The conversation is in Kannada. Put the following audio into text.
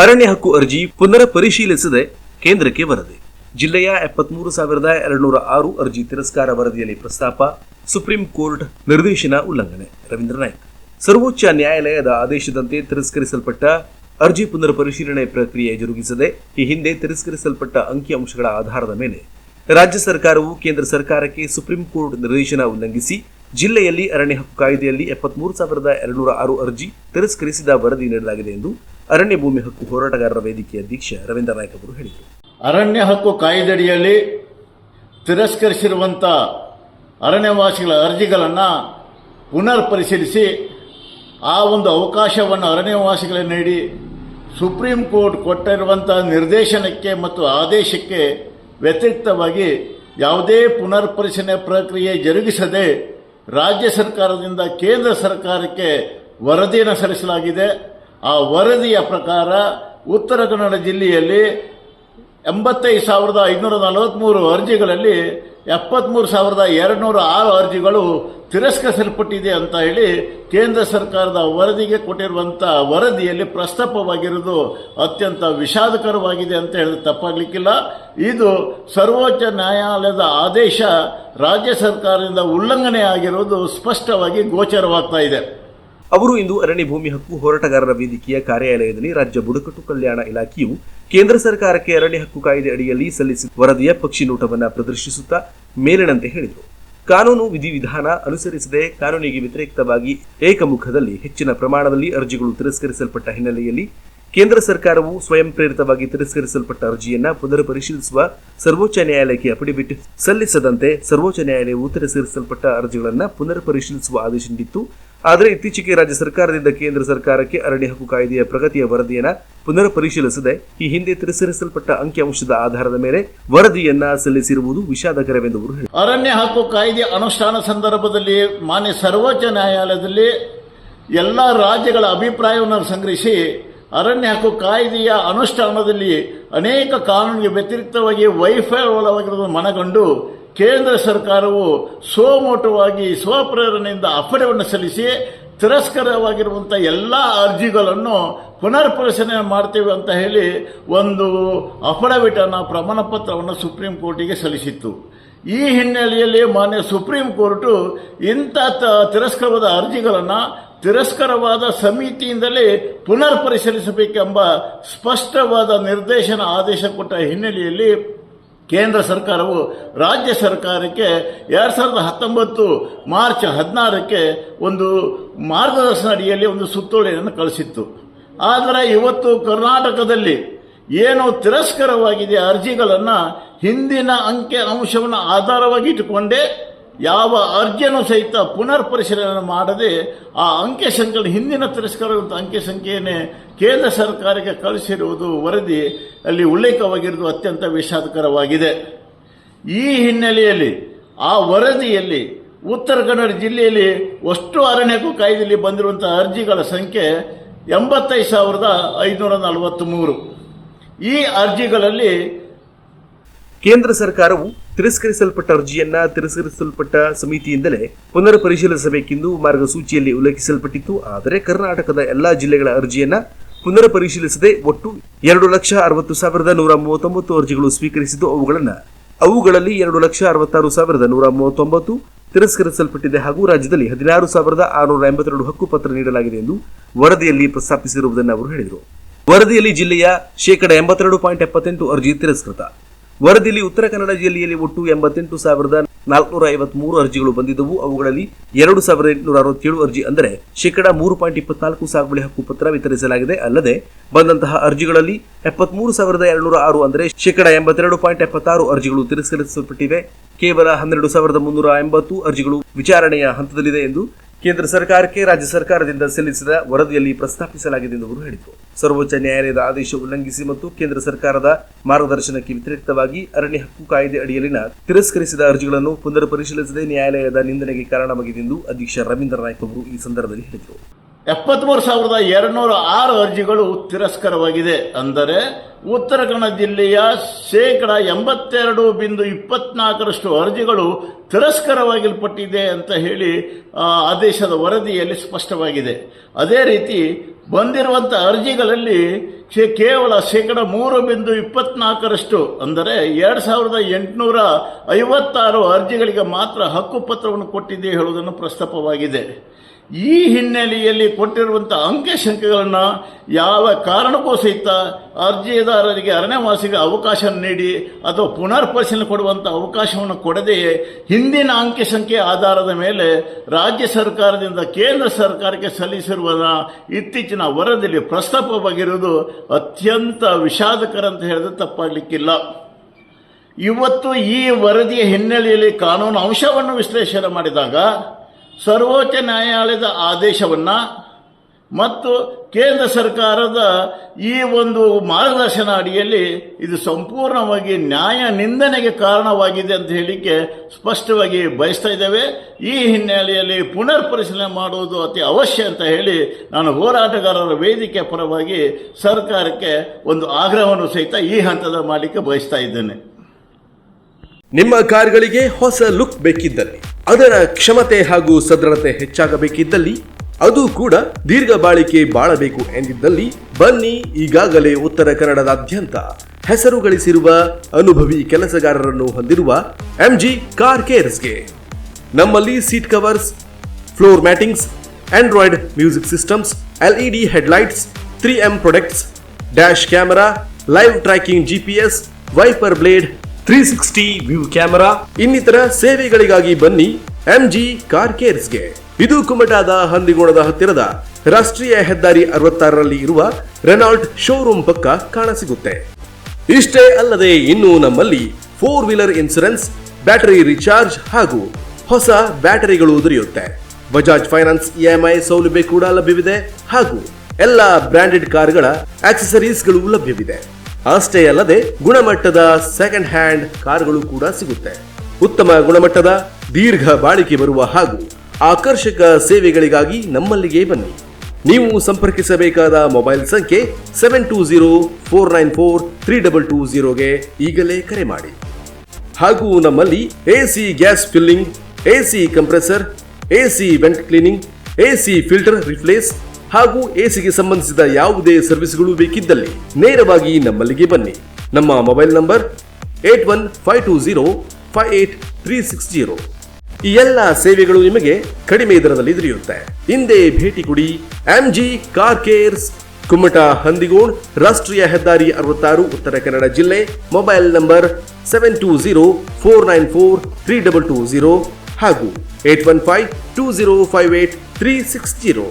ಅರಣ್ಯ ಹಕ್ಕು ಅರ್ಜಿ ಪುನರ್ ಪರಿಶೀಲಿಸದೆ ಕೇಂದ್ರಕ್ಕೆ ವರದಿ. ಜಿಲ್ಲೆಯ ಎಪ್ಪತ್ಮೂರು ಸಾವಿರದ ಎರಡುನೂರ ಆರು ಅರ್ಜಿ ತಿರಸ್ಕಾರ ವರದಿಯಲ್ಲಿ ಪ್ರಸ್ತಾಪ, ಸುಪ್ರೀಂ ಕೋರ್ಟ್ ನಿರ್ದೇಶನ ಉಲ್ಲಂಘನೆ. ರವೀಂದ್ರ ನಾಯ್ಕ್. ಸರ್ವೋಚ್ಚ ನ್ಯಾಯಾಲಯದ ಆದೇಶದಂತೆ ತಿರಸ್ಕರಿಸಲ್ಪಟ್ಟ ಅರ್ಜಿ ಪುನರ್ ಪರಿಶೀಲನೆ ಪ್ರಕ್ರಿಯೆ ಜರುಗಿಸದೆ ಈ ಹಿಂದೆ ತಿರಸ್ಕರಿಸಲ್ಪಟ್ಟ ಅಂಕಿಅಂಶಗಳ ಆಧಾರದ ಮೇಲೆ ರಾಜ್ಯ ಸರ್ಕಾರವು ಕೇಂದ್ರ ಸರ್ಕಾರಕ್ಕೆ ಸುಪ್ರೀಂ ಕೋರ್ಟ್ ನಿರ್ದೇಶನ ಉಲ್ಲಂಘಿಸಿ ಜಿಲ್ಲೆಯಲ್ಲಿ ಅರಣ್ಯ ಹಕ್ಕು ಕಾಯ್ದೆಯಲ್ಲಿ ಎಪ್ಪತ್ಮೂರು ಸಾವಿರದ ಎರಡುನೂರ ಆರು ಅರ್ಜಿ ತಿರಸ್ಕರಿಸಿದ ವರದಿ ನೀಡಲಾಗಿದೆ ಎಂದು ಅರಣ್ಯ ಭೂಮಿ ಹಕ್ಕು ಹೋರಾಟಗಾರರ ವೇದಿಕೆ ಅಧ್ಯಕ್ಷ ರವೀಂದ್ರ ನಾಯ್ಕ ಅವರು ಹೇಳಿದರು. ಅರಣ್ಯ ಹಕ್ಕು ಕಾಯ್ದೆಯಡಿಯಲ್ಲಿ ತಿರಸ್ಕರಿಸಿರುವಂಥ ಅರಣ್ಯವಾಸಿಗಳ ಅರ್ಜಿಗಳನ್ನು ಪುನರ್ ಪರಿಶೀಲಿಸಿ ಆ ಒಂದು ಅವಕಾಶವನ್ನು ಅರಣ್ಯವಾಸಿಗಳಿಗೆ ನೀಡಿ ಸುಪ್ರೀಂ ಕೋರ್ಟ್ ಕೊಟ್ಟಿರುವಂಥ ನಿರ್ದೇಶನಕ್ಕೆ ಮತ್ತು ಆದೇಶಕ್ಕೆ ವ್ಯತಿರಿಕ್ತವಾಗಿ ಯಾವುದೇ ಪುನರ್ ಪರಿಶೀಲನೆ ಪ್ರಕ್ರಿಯೆ ಜರುಗಿಸದೆ ರಾಜ್ಯ ಸರ್ಕಾರದಿಂದ ಕೇಂದ್ರ ಸರ್ಕಾರಕ್ಕೆ ವರದಿಯನ್ನು ಸಲ್ಲಿಸಲಾಗಿದೆ. ಆ ವರದಿಯ ಪ್ರಕಾರ ಉತ್ತರ ಕನ್ನಡ ಜಿಲ್ಲೆಯಲ್ಲಿ ಎಂಬತ್ತೈದು ಸಾವಿರದ ಐದುನೂರ ನಲವತ್ತ್ಮೂರು ಅರ್ಜಿಗಳಲ್ಲಿ ಎಪ್ಪತ್ತ್ಮೂರು ಸಾವಿರದ ಎರಡುನೂರ ಆರು ಅರ್ಜಿಗಳು ತಿರಸ್ಕರಿಸಲ್ಪಟ್ಟಿದೆ ಅಂತ ಹೇಳಿ ಕೇಂದ್ರ ಸರ್ಕಾರದ ವರದಿಗೆ ಕೊಟ್ಟಿರುವಂಥ ವರದಿಯಲ್ಲಿ ಪ್ರಸ್ತಾಪವಾಗಿರುವುದು ಅತ್ಯಂತ ವಿಷಾದಕರವಾಗಿದೆ ಅಂತ ಹೇಳಿದ್ರೆ ತಪ್ಪಾಗಲಿಕ್ಕಿಲ್ಲ. ಇದು ಸರ್ವೋಚ್ಚ ನ್ಯಾಯಾಲಯದ ಆದೇಶ, ರಾಜ್ಯ ಸರ್ಕಾರದಿಂದ ಉಲ್ಲಂಘನೆ ಆಗಿರುವುದು ಸ್ಪಷ್ಟವಾಗಿ ಗೋಚರವಾಗ್ತಾ ಅವರು ಇಂದು ಅರಣ್ಯ ಭೂಮಿ ಹಕ್ಕು ಹೋರಾಟಗಾರರ ವೇದಿಕೆಯ ಕಾರ್ಯಾಲಯದಲ್ಲಿ ರಾಜ್ಯ ಬುಡಕಟ್ಟು ಕಲ್ಯಾಣ ಇಲಾಖೆಯು ಕೇಂದ್ರ ಸರ್ಕಾರಕ್ಕೆ ಅರಣ್ಯ ಹಕ್ಕು ಕಾಯ್ದೆ ಅಡಿಯಲ್ಲಿ ಸಲ್ಲಿಸಿದ ವರದಿಯ ಪಕ್ಷಿ ನೋಟವನ್ನು ಪ್ರದರ್ಶಿಸುತ್ತಾ ಮೇಲಿನಂತೆ ಹೇಳಿದರು. ಕಾನೂನು ವಿಧಿವಿಧಾನ ಅನುಸರಿಸದೆ ಕಾನೂನಿಗೆ ವ್ಯತಿರಿಕ್ತವಾಗಿ ಏಕಮುಖದಲ್ಲಿ ಹೆಚ್ಚಿನ ಪ್ರಮಾಣದಲ್ಲಿ ಅರ್ಜಿಗಳು ತಿರಸ್ಕರಿಸಲ್ಪಟ್ಟ ಹಿನ್ನೆಲೆಯಲ್ಲಿ ಕೇಂದ್ರ ಸರ್ಕಾರವು ಸ್ವಯಂ ಪ್ರೇರಿತವಾಗಿ ತಿರಸ್ಕರಿಸಲ್ಪಟ್ಟ ಅರ್ಜಿಯನ್ನು ಪುನರ್ ಪರಿಶೀಲಿಸುವ ಸರ್ವೋಚ್ಚ ನ್ಯಾಯಾಲಯಕ್ಕೆ ಅಫಿಡವಿಟ್ ಸಲ್ಲಿಸದಂತೆ ಸರ್ವೋಚ್ಚ ನ್ಯಾಯಾಲಯವು ತಿರಸ್ಕರಿಸಲ್ಪಟ್ಟ ಅರ್ಜಿಗಳನ್ನು ಪುನರ್ ಪರಿಶೀಲಿಸುವ ಆದೇಶ ನೀಡಿತ್ತು. ಆದರೆ ಇತ್ತೀಚೆಗೆ ರಾಜ್ಯ ಸರ್ಕಾರದಿಂದ ಕೇಂದ್ರ ಸರ್ಕಾರಕ್ಕೆ ಅರಣ್ಯ ಹಕ್ಕು ಕಾಯ್ದೆಯ ಪ್ರಗತಿಯ ವರದಿಯನ್ನು ಪುನರ್ ಪರಿಶೀಲಿಸದೆ ಈ ಹಿಂದೆ ತಿರಸ್ಕರಿಸಲ್ಪಟ್ಟ ಅಂಕಿಅಂಶದ ಆಧಾರದ ಮೇಲೆ ವರದಿಯನ್ನ ಸಲ್ಲಿಸಿರುವುದು ವಿಷಾದಕರವೆಂದು ಅರಣ್ಯ ಹಕ್ಕು ಕಾಯ್ದೆ ಅನುಷ್ಠಾನ ಸಂದರ್ಭದಲ್ಲಿ ಮಾನ್ಯ ಸರ್ವೋಚ್ಚ ನ್ಯಾಯಾಲಯದಲ್ಲಿ ಎಲ್ಲ ರಾಜ್ಯಗಳ ಅಭಿಪ್ರಾಯವನ್ನು ಸಂಗ್ರಹಿಸಿ ಅರಣ್ಯ ಹಕ್ಕು ಕಾಯ್ದೆಯ ಅನುಷ್ಠಾನದಲ್ಲಿ ಅನೇಕ ಕಾನೂನಿಗೆ ವ್ಯತಿರಿಕ್ತವಾಗಿ ವೈಫಲ್ಯವಾಗಿರುವುದನ್ನು ಮನಗಂಡು ಕೇಂದ್ರ ಸರ್ಕಾರವು ಸೋಮೋಟವಾಗಿ ಸ್ವಪ್ರೇರಣೆಯಿಂದ ಅಪ್ಪಣೆಯನ್ನು ಸಲ್ಲಿಸಿ ತಿರಸ್ಕಾರವಾಗಿರುವಂಥ ಎಲ್ಲ ಅರ್ಜಿಗಳನ್ನು ಪುನರ್ ಪರಿಶೀಲನೆ ಮಾಡ್ತೇವೆ ಅಂತ ಹೇಳಿ ಒಂದು ಅಫಿಡವಿಟ್ ಅನ್ನು ಪ್ರಮಾಣ ಪತ್ರವನ್ನು ಸುಪ್ರೀಂ ಕೋರ್ಟಿಗೆ ಸಲ್ಲಿಸಿತ್ತು. ಈ ಹಿನ್ನೆಲೆಯಲ್ಲಿ ಮಾನ್ಯ ಸುಪ್ರೀಂ ಕೋರ್ಟು ಇಂಥ ತಿರಸ್ಕಾರವಾದ ಅರ್ಜಿಗಳನ್ನು ತಿರಸ್ಕಾರವಾದ ಸಮಿತಿಯಿಂದಲೇ ಪುನರ್ ಪರಿಶೀಲಿಸಬೇಕೆಂಬ ಸ್ಪಷ್ಟವಾದ ನಿರ್ದೇಶನ ಆದೇಶ ಕೊಟ್ಟ ಹಿನ್ನೆಲೆಯಲ್ಲಿ ಕೇಂದ್ರ ಸರ್ಕಾರವು ರಾಜ್ಯ ಸರ್ಕಾರಕ್ಕೆ ಎರಡು ಸಾವಿರದ ಹತ್ತೊಂಬತ್ತು ಮಾರ್ಚ್ ಹದಿನಾರಕ್ಕೆ ಒಂದು ಮಾರ್ಗದರ್ಶನ ಅಡಿಯಲ್ಲಿ ಒಂದು ಸುತ್ತೋಲೆಯನ್ನು ಕಳಿಸಿತ್ತು. ಆದರೆ ಇವತ್ತು ಕರ್ನಾಟಕದಲ್ಲಿ ಏನು ತಿರಸ್ಕರವಾಗಿದೆ ಅರ್ಜಿಗಳನ್ನು ಹಿಂದಿನ ಅಂಕೆ ಅಂಶವನ್ನು ಆಧಾರವಾಗಿ ಇಟ್ಟುಕೊಂಡೇ ಯಾವ ಅರ್ಜಿಯನ್ನು ಸಹಿತ ಪುನರ್ ಪರಿಶೀಲನೆ ಮಾಡದೆ ಆ ಅಂಕೆ ಸಂಖ್ಯೆ ಹಿಂದಿನ ತಿರಸ್ಕಾರವಂತ ಅಂಕೆ ಸಂಖ್ಯೆಯನ್ನೇ ಕೇಂದ್ರ ಸರ್ಕಾರಕ್ಕೆ ಕಳಿಸಿರುವುದು ವರದಿ ಅಲ್ಲಿ ಉಲ್ಲೇಖವಾಗಿರುವುದು ಅತ್ಯಂತ ವಿಷಾದಕರವಾಗಿದೆ. ಈ ಹಿನ್ನೆಲೆಯಲ್ಲಿ, ಆ ವರದಿಯಲ್ಲಿ ಉತ್ತರ ಕನ್ನಡ ಜಿಲ್ಲೆಯಲ್ಲಿ ಅಷ್ಟು ಅರಣ್ಯಕ್ಕೂ ಕಾಯ್ದೆಯಲ್ಲಿ ಬಂದಿರುವಂಥ ಅರ್ಜಿಗಳ ಸಂಖ್ಯೆ ಎಂಬತ್ತೈದು ಸಾವಿರದ ಐದುನೂರ ನಲವತ್ತ್ಮೂರು ಈ ಅರ್ಜಿಗಳಲ್ಲಿ ಕೇಂದ್ರ ಸರ್ಕಾರವು ತಿರಸ್ಕರಿಸಲ್ಪಟ್ಟ ಅರ್ಜಿಯನ್ನ ತಿರಸ್ಕರಿಸಲ್ಪಟ್ಟ ಸಮಿತಿಯಿಂದಲೇ ಪುನರ್ ಪರಿಶೀಲಿಸಬೇಕೆಂದು ಮಾರ್ಗಸೂಚಿಯಲ್ಲಿ ಉಲ್ಲೇಖಿಸಲ್ಪಟ್ಟಿತ್ತು. ಆದರೆ ಕರ್ನಾಟಕದ ಎಲ್ಲಾ ಜಿಲ್ಲೆಗಳ ಅರ್ಜಿಯನ್ನ ಪುನರ್ ಪರಿಶೀಲಿಸದೆ ಒಟ್ಟು ಎರಡು ಲಕ್ಷ ಅರವತ್ತು ಸಾವಿರದ ನೂರ ಮೂವತ್ತೊಂಬತ್ತು ಅರ್ಜಿಗಳು ಸ್ವೀಕರಿಸಿದ್ದು, ಅವುಗಳನ್ನು ಅವುಗಳಲ್ಲಿ ಎರಡು ಲಕ್ಷ ಅರವತ್ತಾರು ಸಾವಿರದ ನೂರ ಮೂವತ್ತೊಂಬತ್ತು ತಿರಸ್ಕರಿಸಲ್ಪಟ್ಟಿದೆ ಹಾಗೂ ರಾಜ್ಯದಲ್ಲಿ ಹದಿನಾರು ಸಾವಿರದ ಆರುನೂರ ಎಂಬತ್ತೆರಡು ಹಕ್ಕುಪತ್ರ ನೀಡಲಾಗಿದೆ ಎಂದು ವರದಿಯಲ್ಲಿ ಪ್ರಸ್ತಾಪಿಸಿರುವುದನ್ನು ಅವರು ಹೇಳಿದರು. ವರದಿಯಲ್ಲಿ ಜಿಲ್ಲೆಯ ಶೇಕಡ ಎಂಬತ್ತೆರಡು ಪಾಯಿಂಟ್ ಎಪ್ಪತ್ತೆಂಟು ಅರ್ಜಿ ತಿರಸ್ಕೃತ. ವರದಿಯಲ್ಲಿ ಉತ್ತರ ಕನ್ನಡ ಜಿಲ್ಲೆಯಲ್ಲಿ ಒಟ್ಟು ಎಂಬತ್ತೆಂಟು ಸಾವಿರದ ನಾಲ್ಕುನೂರ ಐವತ್ಮೂರು ಅರ್ಜಿಗಳು ಬಂದಿದ್ದವು. ಅವುಗಳಲ್ಲಿ ಎರಡು ಸಾವಿರದ ಎಂಟುನೂರ ಅರವತ್ತೇಳು ಅರ್ಜಿ ಅಂದರೆ ಶೇಕಡ ಮೂರು ಪಾಯಿಂಟ್ ಇಪ್ಪತ್ನಾಲ್ಕು ಸಾಗುವಳಿ ಹಕ್ಕುಪತ್ರ ವಿತರಿಸಲಾಗಿದೆ. ಅಲ್ಲದೆ ಬಂದಂತಹ ಅರ್ಜಿಗಳಲ್ಲಿ ಎಪ್ಪತ್ಮೂರು ಸಾವಿರದ ಎರಡುನೂರ ಆರು ಅಂದರೆ ಶೇಕಡ ಎಂಬತ್ತೆರಡು ಪಾಯಿಂಟ್ ಎಪ್ಪತ್ತಾರು ಅರ್ಜಿಗಳು ತಿರಸ್ಕರಿಸಲ್ಪಟ್ಟಿವೆ. ಕೇವಲ ಹನ್ನೆರಡು ಸಾವಿರದ ಮುನ್ನೂರ ಎಂಬತ್ತು ಅರ್ಜಿಗಳು ವಿಚಾರಣೆಯ ಹಂತದಲ್ಲಿದೆ ಎಂದು ಕೇಂದ್ರ ಸರ್ಕಾರಕ್ಕೆ ರಾಜ್ಯ ಸರ್ಕಾರದಿಂದ ಸಲ್ಲಿಸಿದ ವರದಿಯಲ್ಲಿ ಪ್ರಸ್ತಾಪಿಸಲಾಗಿದೆ ಎಂದು ಅವರು ಹೇಳಿದರು. ಸರ್ವೋಚ್ಚ ನ್ಯಾಯಾಲಯದ ಆದೇಶ ಉಲ್ಲಂಘಿಸಿ ಮತ್ತು ಕೇಂದ್ರ ಸರ್ಕಾರದ ಮಾರ್ಗದರ್ಶನಕ್ಕೆ ವ್ಯತಿರಿಕ್ತವಾಗಿ ಅರಣ್ಯ ಹಕ್ಕು ಕಾಯ್ದೆ ಅಡಿಯಲ್ಲಿನ ತಿರಸ್ಕರಿಸಿದ ಅರ್ಜಿಗಳನ್ನು ಪುನರ್ ಪರಿಶೀಲಿಸದೆ ನ್ಯಾಯಾಲಯದ ನಿಂದನೆಗೆ ಕಾರಣವಾಗಿದೆ ಎಂದು ಅಧ್ಯಕ್ಷ ರವೀಂದ್ರ ನಾಯ್ಕ ಅವರು ಈ ಸಂದರ್ಭದಲ್ಲಿ ಹೇಳಿದರು. ಎಪ್ಪತ್ಮೂರು ಸಾವಿರದ ಎರಡುನೂರ ಆರು ಅರ್ಜಿಗಳು ತಿರಸ್ಕರವಾಗಿದೆ. ಅಂದರೆ ಉತ್ತರ ಕನ್ನಡ ಜಿಲ್ಲೆಯ ಶೇಕಡ ಎಂಬತ್ತೆರಡು ಬಿಂದು ಇಪ್ಪತ್ನಾಲ್ಕರಷ್ಟು ಅರ್ಜಿಗಳು ತಿರಸ್ಕರವಾಗಿಲ್ಪಟ್ಟಿದೆ ಅಂತ ಹೇಳಿ ಆದೇಶದ ವರದಿಯಲ್ಲಿ ಸ್ಪಷ್ಟವಾಗಿದೆ. ಅದೇ ರೀತಿ ಬಂದಿರುವಂಥ ಅರ್ಜಿಗಳಲ್ಲಿ ಕೇವಲ ಶೇಕಡ ಮೂರು ಬಿಂದು ಇಪ್ಪತ್ನಾಲ್ಕರಷ್ಟು, ಅಂದರೆ ಎರಡು ಸಾವಿರದ ಎಂಟುನೂರ ಐವತ್ತಾರು ಅರ್ಜಿಗಳಿಗೆ ಮಾತ್ರ ಹಕ್ಕುಪತ್ರವನ್ನು ಕೊಟ್ಟಿದೆ ಹೇಳುವುದನ್ನು ಪ್ರಸ್ತಾಪವಾಗಿದೆ. ಈ ಹಿನ್ನೆಲೆಯಲ್ಲಿ ಕೊಟ್ಟಿರುವಂಥ ಅಂಕೆ ಸಂಖ್ಯೆಗಳನ್ನು ಯಾವ ಕಾರಣಕ್ಕೂ ಸಹಿತ ಅರ್ಜಿದಾರರಿಗೆ ಅರಣ್ಯವಾಸಿಗೆ ಅವಕಾಶ ನೀಡಿ ಅಥವಾ ಪುನರ್ ಪರಿಶೀಲನೆ ಕೊಡುವಂಥ ಅವಕಾಶವನ್ನು ಕೊಡದೆಯೇ ಹಿಂದಿನ ಅಂಕೆ ಸಂಖ್ಯೆ ಆಧಾರದ ಮೇಲೆ ರಾಜ್ಯ ಸರ್ಕಾರದಿಂದ ಕೇಂದ್ರ ಸರ್ಕಾರಕ್ಕೆ ಸಲ್ಲಿಸಿರುವ ಇತ್ತೀಚಿನ ವರದಿಯಲ್ಲಿ ಪ್ರಸ್ತಾಪವಾಗಿರುವುದು ಅತ್ಯಂತ ವಿಷಾದಕರ ಅಂತ ಹೇಳಿದ್ರೆ ತಪ್ಪಾಗಲಿಕ್ಕಿಲ್ಲ. ಇವತ್ತು ಈ ವರದಿಯ ಹಿನ್ನೆಲೆಯಲ್ಲಿ ಕಾನೂನು ಅಂಶವನ್ನು ವಿಶ್ಲೇಷಣೆ ಮಾಡಿದಾಗ ಸರ್ವೋಚ್ಚ ನ್ಯಾಯಾಲಯದ ಆದೇಶವನ್ನು ಮತ್ತು ಕೇಂದ್ರ ಸರ್ಕಾರದ ಈ ಒಂದು ಮಾರ್ಗದರ್ಶನ ಅಡಿಯಲ್ಲಿ ಇದು ಸಂಪೂರ್ಣವಾಗಿ ನ್ಯಾಯ ನಿಂದನೆಗೆ ಕಾರಣವಾಗಿದೆ ಅಂತ ಹೇಳಿಕೆ ಸ್ಪಷ್ಟವಾಗಿ ಬಯಸ್ತಾ ಇದ್ದೇವೆ. ಈ ಹಿನ್ನೆಲೆಯಲ್ಲಿ ಪುನರ್ ಪರಿಶೀಲನೆ ಮಾಡುವುದು ಅತಿ ಅವಶ್ಯ ಅಂತ ಹೇಳಿ ನಾನು ಹೋರಾಟಗಾರರ ವೇದಿಕೆ ಪರವಾಗಿ ಸರ್ಕಾರಕ್ಕೆ ಒಂದು ಆಗ್ರಹವನ್ನು ಸಹಿತ ಈ ಹಂತದ ಮಾಡಲಿಕ್ಕೆ ಬಯಸ್ತಾ ಇದ್ದೇನೆ. ನಿಮ್ಮ ಕಾರ್ಗಳಿಗೆ ಹೊಸ ಲುಕ್ ಬೇಕಿದ್ದಲ್ಲಿ, ಅದರ ಕ್ಷಮತೆ ಹಾಗೂ ಸದೃಢತೆ ಹೆಚ್ಚಾಗಬೇಕಿದ್ದಲ್ಲಿ, ಅದು ಕೂಡ ದೀರ್ಘ ಬಾಳಿಕೆ ಬಾಳಬೇಕು ಎಂದಿದ್ದಲ್ಲಿ, ಬನ್ನಿ ಈಗಾಗಲೇ ಉತ್ತರ ಕನ್ನಡದಾದ್ಯಂತ ಹೆಸರು ಗಳಿಸಿರುವ ಅನುಭವಿ ಕೆಲಸಗಾರರನ್ನು ಹೊಂದಿರುವ ಎಂಜಿ ಕಾರ್ ಕೇರ್ಸ್ಗೆ ನಮ್ಮಲ್ಲಿ seat covers, floor mattings Android music systems LED headlights three M products, dash camera, live tracking GPS wiper blade three sixty view camera ಇನ್ನಿತರ ಸೇವೆಗಳಿಗಾಗಿ ಬನ್ನಿ ಎಂಜಿ ಕಾರ್ ಕೇರ್ಸ್ಗೆ ಇದು ಕುಮಟಾದ ಹಂದಿಗೋಣದ ಹತ್ತಿರದ ರಾಷ್ಟ್ರೀಯ ಹೆದ್ದಾರಿ ಅರವತ್ತಾರರಲ್ಲಿ ಇರುವ ರೆನಾಲ್ಟ್ ಶೋರೂಮ್ ಪಕ್ಕ ಕಾಣಸಿಗುತ್ತೆ. ಇಷ್ಟೇ ಅಲ್ಲದೆ ಇನ್ನು ನಮ್ಮಲ್ಲಿ four wheeler insurance battery recharge ಹಾಗೂ ಹೊಸ ಬ್ಯಾಟರಿಗಳು ದೊರೆಯುತ್ತೆ. ಬಜಾಜ್ ಫೈನಾನ್ಸ್ ಇಎಂಐ ಸೌಲಭ್ಯ ಕೂಡ ಲಭ್ಯವಿದೆ ಹಾಗೂ ಎಲ್ಲ ಬ್ರಾಂಡೆಡ್ ಕಾರ್ಗಳ ಆಕ್ಸೆಸರೀಸ್ಗಳು ಲಭ್ಯವಿದೆ. ಅಷ್ಟೇ ಅಲ್ಲದೆ ಗುಣಮಟ್ಟದ ಸೆಕೆಂಡ್ ಹ್ಯಾಂಡ್ ಕಾರ್ಗಳು ಕೂಡ ಸಿಗುತ್ತೆ. ಉತ್ತಮ ಗುಣಮಟ್ಟದ, ದೀರ್ಘ ಬಾಳಿಕೆ ಬರುವ ಹಾಗೂ ಆಕರ್ಷಕ ಸೇವೆಗಳಿಗಾಗಿ ನಮ್ಮಲ್ಲಿಗೆ ಬನ್ನಿ. ನೀವು ಸಂಪರ್ಕಿಸಬೇಕಾದ ಮೊಬೈಲ್ ಸಂಖ್ಯೆ seven two zero four nine four three double two ಝೀರೋಗೆ ಈಗಲೇ ಕರೆ ಮಾಡಿ. ಹಾಗೂ ನಮ್ಮಲ್ಲಿ AC gas filling AC compressor AC vent cleaning AC filter replace ಹಾಗೂ ಎಸಿಗೆ ಸಂಬಂಧಿಸಿದ ಯಾವುದೇ ಸರ್ವಿಸ್ಗಳು ಬೇಕಿದ್ದಲ್ಲಿ ನೇರವಾಗಿ ನಮ್ಮಲ್ಲಿಗೆ ಬನ್ನಿ. ನಮ್ಮ mobile number eight one five two zero five eight three six zero. ಈ ಎಲ್ಲ ಸೇವೆಗಳು ನಿಮಗೆ ಕಡಿಮೆ ದರದಲ್ಲಿ ದೊರೆಯುತ್ತೆ. ಹಿಂದೆ ಭೇಟಿ ಕೊಡಿ. MG car cares Kumta Handigod ರಾಷ್ಟ್ರೀಯ ಹೆದ್ದಾರಿ ಅರವತ್ತಾರು, ಉತ್ತರ ಕನ್ನಡ ಜಿಲ್ಲೆ, mobile number seven two zero four nine four three double two zero ಹಾಗೂ eight one five two zero five eight three six zero.